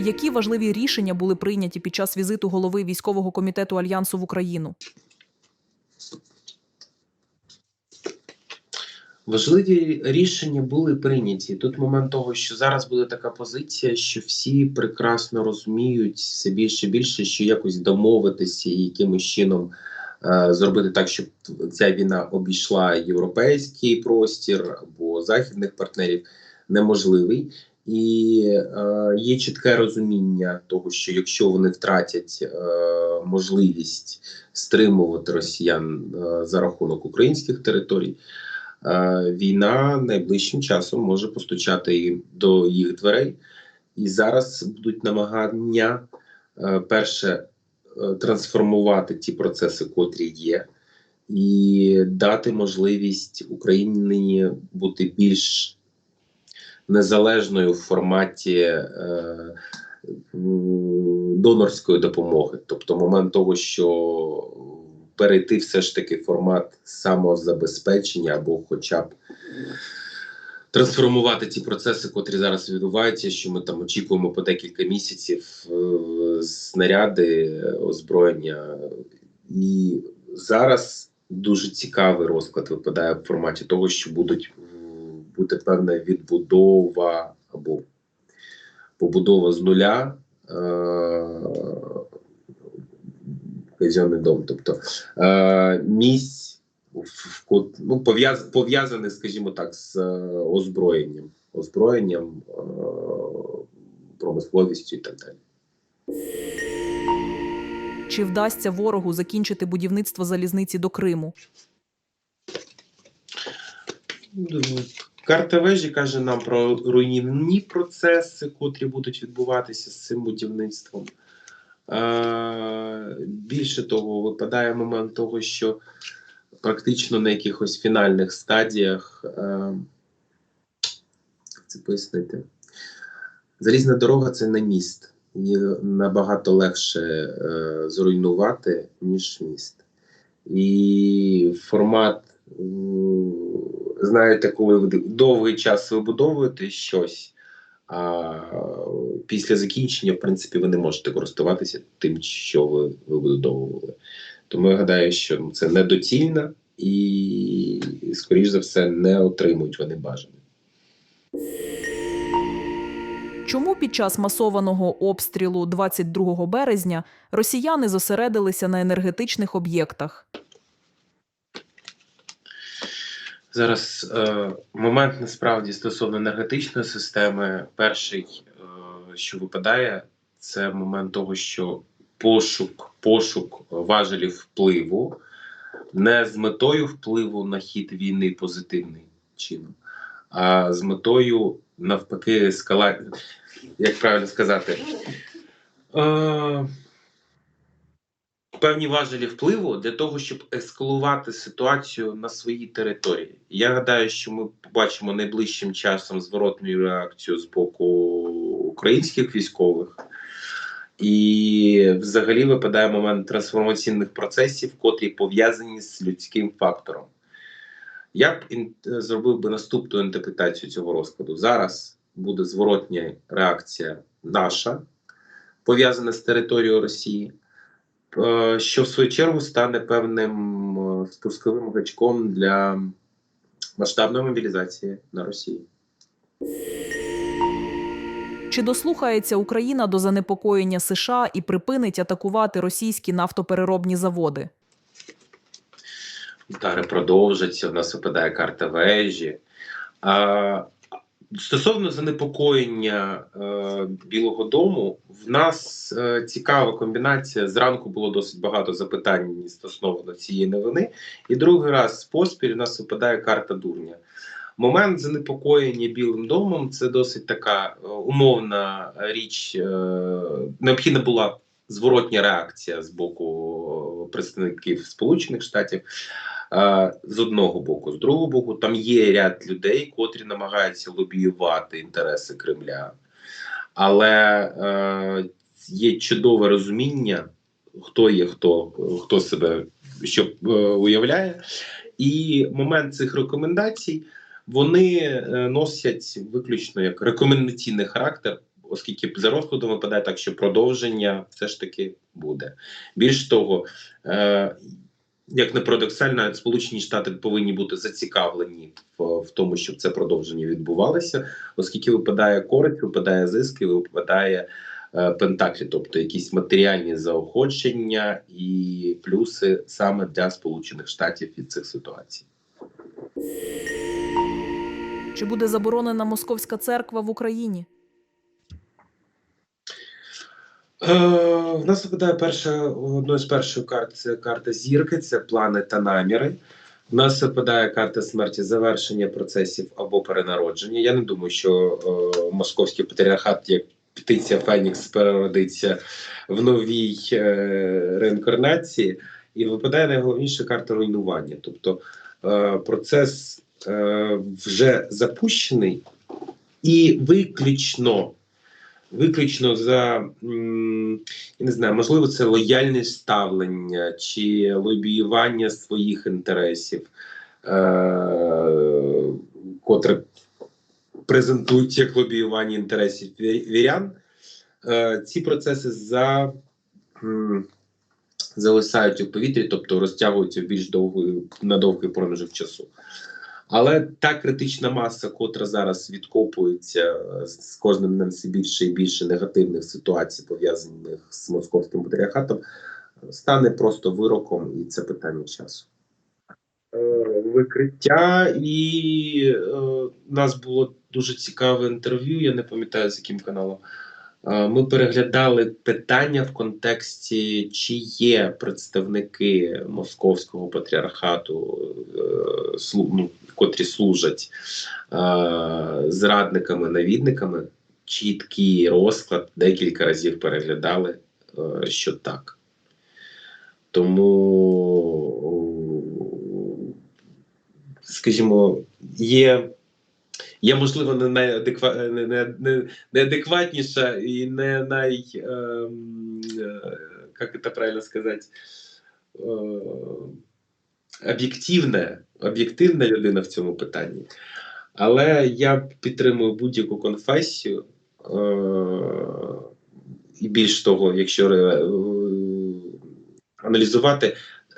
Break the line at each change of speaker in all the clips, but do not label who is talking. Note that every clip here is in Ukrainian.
Які важливі рішення були прийняті під час візиту голови військового комітету альянсу в Україну?
Важливі рішення були прийняті. Тут момент того, що зараз буде така позиція, що всі прекрасно розуміють все більше і більше, що якось домовитися і якимось чином е, зробити так, щоб ця війна обійшла європейський простір або західних партнерів, неможливий. І е, є чітке розуміння того, що якщо вони втратять е, можливість стримувати росіян е, за рахунок українських територій, е, війна найближчим часом може постучати і до їх дверей. І зараз будуть намагання е, перше е, трансформувати ті процеси, котрі є, і дати можливість Україні бути більш незалежною в форматі е, донорської допомоги. Тобто, момент того, що перейти все ж таки в формат самозабезпечення або хоча б трансформувати ті процеси, котрі зараз відбуваються, що ми там очікуємо по декілька місяців е, снаряди, озброєння. І зараз дуже цікавий розклад випадає в форматі того, що будуть бути певна відбудова або побудова з нуля. Е- казенний дом, тобто е, місць в, ну, пов'яз, пов'язаних, скажімо так, з е, озброєнням, озброєнням, е, промисловістю і так далі.
Чи вдасться ворогу закінчити будівництво залізниці до Криму?
Карта вежі каже нам про руйнівні процеси, котрі будуть відбуватися з цим будівництвом. Е, більше того, випадає момент того, що практично на якихось фінальних стадіях е, це пояснити. Залізна дорога це не міст. Її набагато легше е, зруйнувати, ніж міст. І формат, знаєте, коли ви довгий час вибудовуєте щось, а після закінчення, в принципі, ви не можете користуватися тим, що ви вибудовували. Тому я гадаю, що це недоцільно і, скоріш за все, не отримують вони бажане.
Чому під час масованого обстрілу 22 березня росіяни зосередилися на енергетичних об'єктах?
Зараз е, момент насправді стосовно енергетичної системи. Перший, е, що випадає, це момент того, що пошук, пошук важелів впливу не з метою впливу на хід війни позитивним чином, а з метою навпаки ескала... як правильно сказати. Е, певні важелі впливу для того, щоб ескалувати ситуацію на своїй території. Я гадаю, що ми побачимо найближчим часом зворотну реакцію з боку українських військових. І взагалі випадає момент трансформаційних процесів, котрі пов'язані з людським фактором. Я б зробив би наступну інтерпретацію цього розкладу. Зараз буде зворотня реакція наша, пов'язана з територією Росії що в свою чергу стане певним е, спусковим гачком для масштабної мобілізації на Росії.
Чи дослухається Україна до занепокоєння США і припинить атакувати російські нафтопереробні заводи?
Удари продовжаться, в нас випадає карта вежі. А, стосовно занепокоєння е, Білого Дому, в нас е, цікава комбінація. Зранку було досить багато запитань стосовно цієї новини, і другий раз поспіль у нас випадає карта дурня. Момент занепокоєння Білим домом це досить така е, умовна річ. Е, необхідна була зворотня реакція з боку представників Сполучених Штатів. З одного боку, з другого боку, там є ряд людей, котрі намагаються лобіювати інтереси Кремля, але е, є чудове розуміння, хто є, хто, хто себе що е, уявляє, і момент цих рекомендацій вони е, носять виключно як рекомендаційний характер, оскільки за розкладом випадає так, що продовження все ж таки буде. Більш того, як не парадоксально, Сполучені Штати повинні бути зацікавлені в, в тому, щоб це продовження відбувалося, оскільки випадає користь, випадає зиск і випадає е, пентаклі, тобто якісь матеріальні заохочення і плюси саме для Сполучених Штатів від цих ситуацій.
Чи буде заборонена московська церква в Україні?
Е, в нас випадає перша одною з перших карт це карта зірки, це плани та наміри. У нас випадає карта смерті завершення процесів або перенародження. Я не думаю, що е, московський патріархат, як птиця Фенікс, переродиться в новій е, реінкарнації. І випадає найголовніша карта руйнування. Тобто е, процес е, вже запущений, і виключно виключно за я не знаю, можливо, це лояльне ставлення чи лобіювання своїх інтересів, е- котре презентують як лобіювання інтересів вірян. Е- ці процеси за, м, зависають у повітрі, тобто розтягуються більш довгий, на довгий проміжок часу. Але та критична маса, котра зараз відкопується е, з кожним днем все більше і більше негативних ситуацій, пов'язаних з московським патріархатом, стане просто вироком, і це питання часу. Е, Викриття, і е, нас було дуже цікаве інтерв'ю. Я не пам'ятаю з яким каналом. Е, Ми переглядали питання в контексті, чи є представники московського патріархату, е, ну, котрі служать е, зрадниками, навідниками. Чіткий розклад декілька разів переглядали, що так. Тому, скажімо, є. Є, можливо, не найадеква... не, не, не, неадекватніша і не най. Ем, е, як це правильно сказати? Е, об'єктивна, об'єктивна людина в цьому питанні. Але я підтримую будь-яку конфесію. Е, і більш того, якщо аналізувати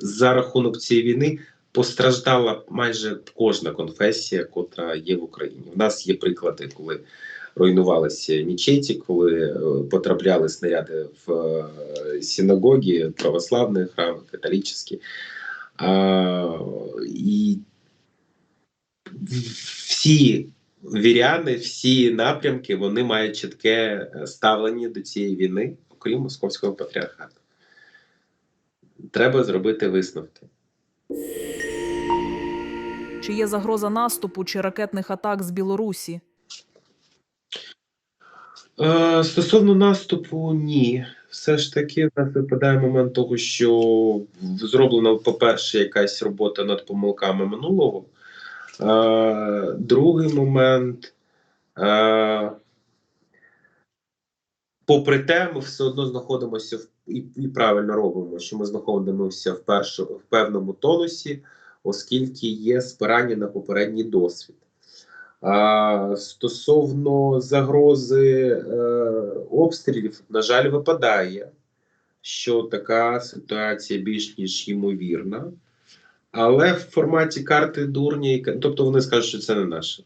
за рахунок цієї війни, постраждала майже кожна конфесія, котра є в Україні. У нас є приклади, коли руйнувалися мечеті, коли е, потрапляли снаряди в е, синагоги, православні храми, католічні. А, і всі віряни, всі напрямки вони мають чітке е, ставлення до цієї війни, окрім московського патріархату. Треба зробити висновки.
Чи є загроза наступу чи ракетних атак з Білорусі?
Е, стосовно наступу, ні. Все ж таки, в нас випадає момент того, що зроблена, по-перше, якась робота над помилками минулого. Е, другий момент. Е, попри те, ми все одно знаходимося в, і, і правильно робимо, що ми знаходимося в, першу, в певному тонусі, оскільки є спирання на попередній досвід. А, стосовно загрози е, обстрілів, на жаль, випадає, що така ситуація більш ніж ймовірна. Але в форматі карти дурні, тобто вони скажуть, що це не наше.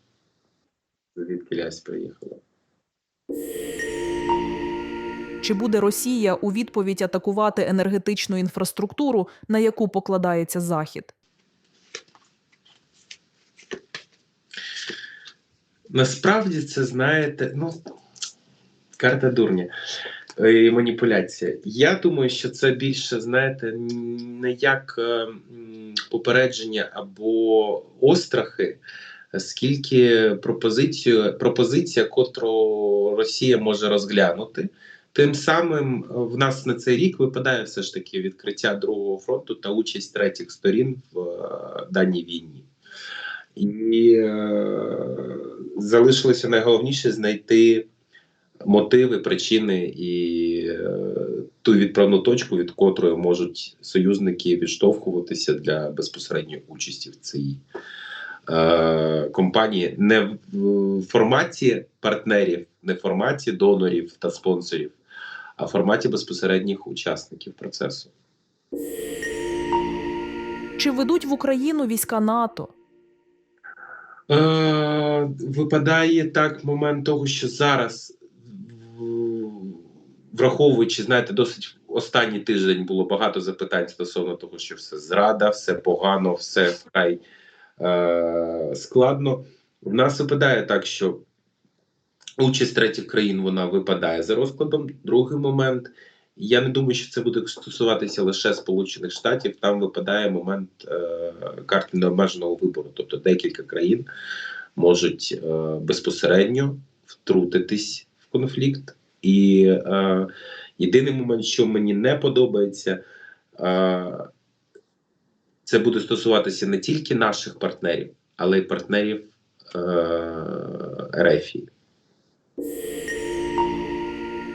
Звідки лясь приїхала.
Чи буде Росія у відповідь атакувати енергетичну інфраструктуру, на яку покладається Захід?
Насправді це знаєте, ну карта дурня е, і маніпуляція. Я думаю, що це більше, знаєте, не як е, попередження або острахи, скільки пропозицію, пропозиція, котру Росія може розглянути. Тим самим е, в нас на цей рік випадає все ж таки відкриття другого фронту та участь третіх сторін в даній війні. І е, залишилося найголовніше знайти мотиви, причини і е, ту відправну точку, від котрої можуть союзники відштовхуватися для безпосередньої участі в цій е, компанії, не в форматі партнерів, не в форматі донорів та спонсорів, а в форматі безпосередніх учасників процесу.
Чи ведуть в Україну війська НАТО?
Е, випадає так момент того, що зараз, враховуючи, знаєте, досить останній тиждень було багато запитань стосовно того, що все зрада, все погано, все вкрай е, складно. В нас випадає так, що участь третіх країн вона випадає за розкладом. Другий момент. Я не думаю, що це буде стосуватися лише Сполучених Штатів. Там випадає момент е, карти необмеженого вибору. Тобто декілька країн можуть е, безпосередньо втрутитись в конфлікт. І е, єдиний момент, що мені не подобається, е, це буде стосуватися не тільки наших партнерів, але й партнерів е, Ерефії.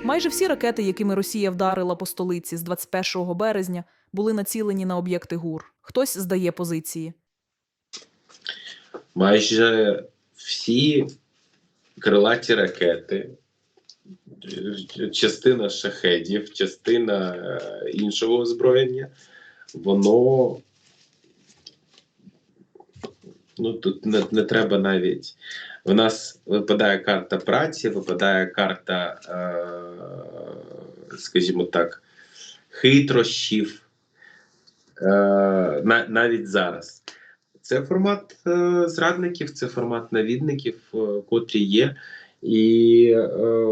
Майже всі ракети, якими Росія вдарила по столиці з 21 березня, були націлені на об'єкти ГУР. Хтось здає позиції.
майже всі крилаті ракети, частина шахедів, частина е, іншого озброєння, воно ну тут не, не треба навіть. У нас випадає карта праці, випадає карта, е, скажімо так, хитрощів. Е, на, навіть зараз. Це формат е, зрадників, це формат навідників, е, котрі є. І е,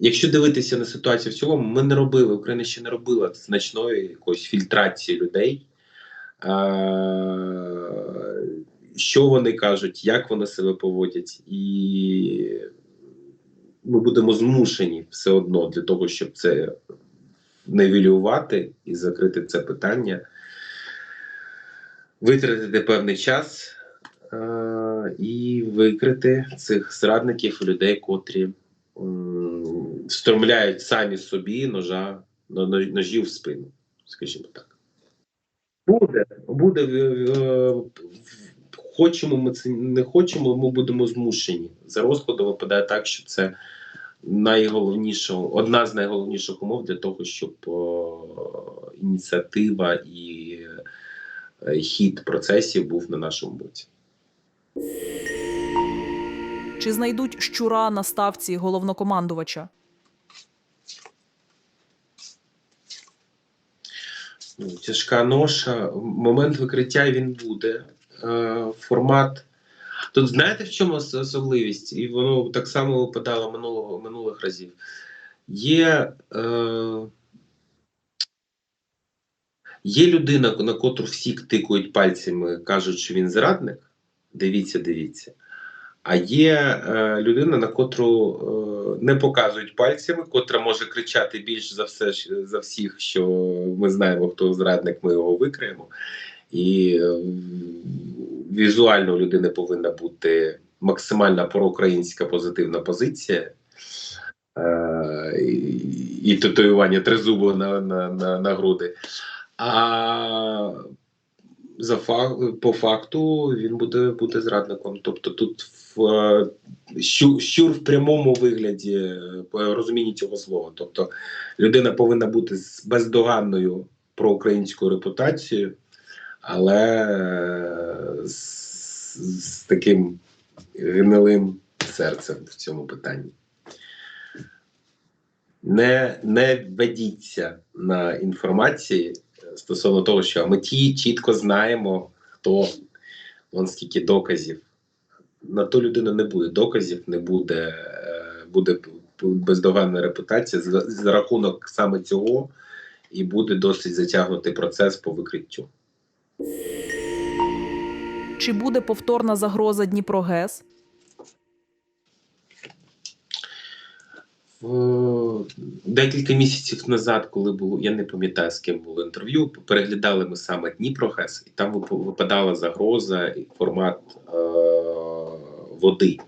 якщо дивитися на ситуацію в цілому, ми не робили, Україна ще не робила значної якоїсь фільтрації людей. Е, що вони кажуть, як вони себе поводять, і ми будемо змушені все одно для того, щоб це нивелювати і закрити це питання витратити певний час е- і викрити цих зрадників людей, котрі встромляють самі собі ножа но- но- ножі в спину, скажімо так. Буде, буде. Хочемо ми це не хочемо, ми будемо змушені. За розкладом випадає так, що це найголовніша, одна з найголовніших умов для того, щоб о, ініціатива і е, хід процесів був на нашому боці.
Чи знайдуть щура на ставці головнокомандувача?
Ну, Тяжка ноша. Момент викриття він буде. Е, формат. Тут знаєте, в чому особливість? І воно так само випадало минулого, минулих разів. Є, е, є людина, на котру всі тикають пальцями, кажуть, що він зрадник. Дивіться, дивіться. А є е, людина, на котру е, не показують пальцями, котра може кричати більш за все за всіх, що ми знаємо, хто зрадник, ми його викриємо. І е, візуально у людини повинна бути максимальна проукраїнська позитивна позиція. Е, і, і татуювання тризубу на, на, на, на груди. А за фак, по факту він буде, буде зрадником. Тобто тут в, щу, щур в прямому вигляді е, розумінні цього слова. Тобто людина повинна бути з бездоганною проукраїнською репутацією, але е, з, з таким гнилим серцем в цьому питанні. Не, не ведіться на інформації стосовно того, що ми ті чітко знаємо, хто вон скільки доказів. На ту людину не буде доказів, не буде, е, буде бездоганна репутація за рахунок саме цього, і буде досить затягнутий процес по викриттю.
Чи буде повторна загроза Дніпрогес?
В- Декілька місяців назад, коли було, я не пам'ятаю, з ким було інтерв'ю, переглядали ми саме Дніпрогес, і там випадала загроза і формат е- води.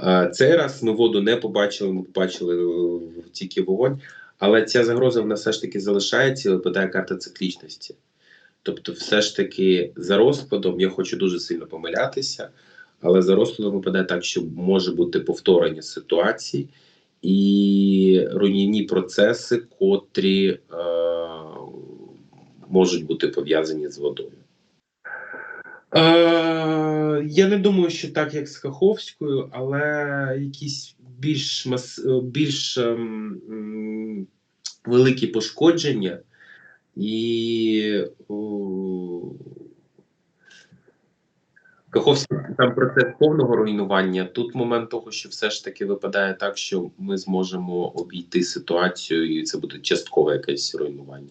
Е, Цей раз ми воду не побачили, ми побачили е, тільки вогонь, але ця загроза вона все ж таки залишається і випадає карта циклічності. Тобто, все ж таки, за розкладом я хочу дуже сильно помилятися, Але за розкладом випадає так, що може бути повторення ситуації і руйнівні процеси, котрі е, можуть бути пов'язані з водою. Е, я не думаю, що так, як з Каховською, але якісь більш мас... більш ем, великі пошкодження і о, Каховський там процес повного руйнування. Тут момент того, що все ж таки випадає так, що ми зможемо обійти ситуацію, і це буде часткове якесь руйнування.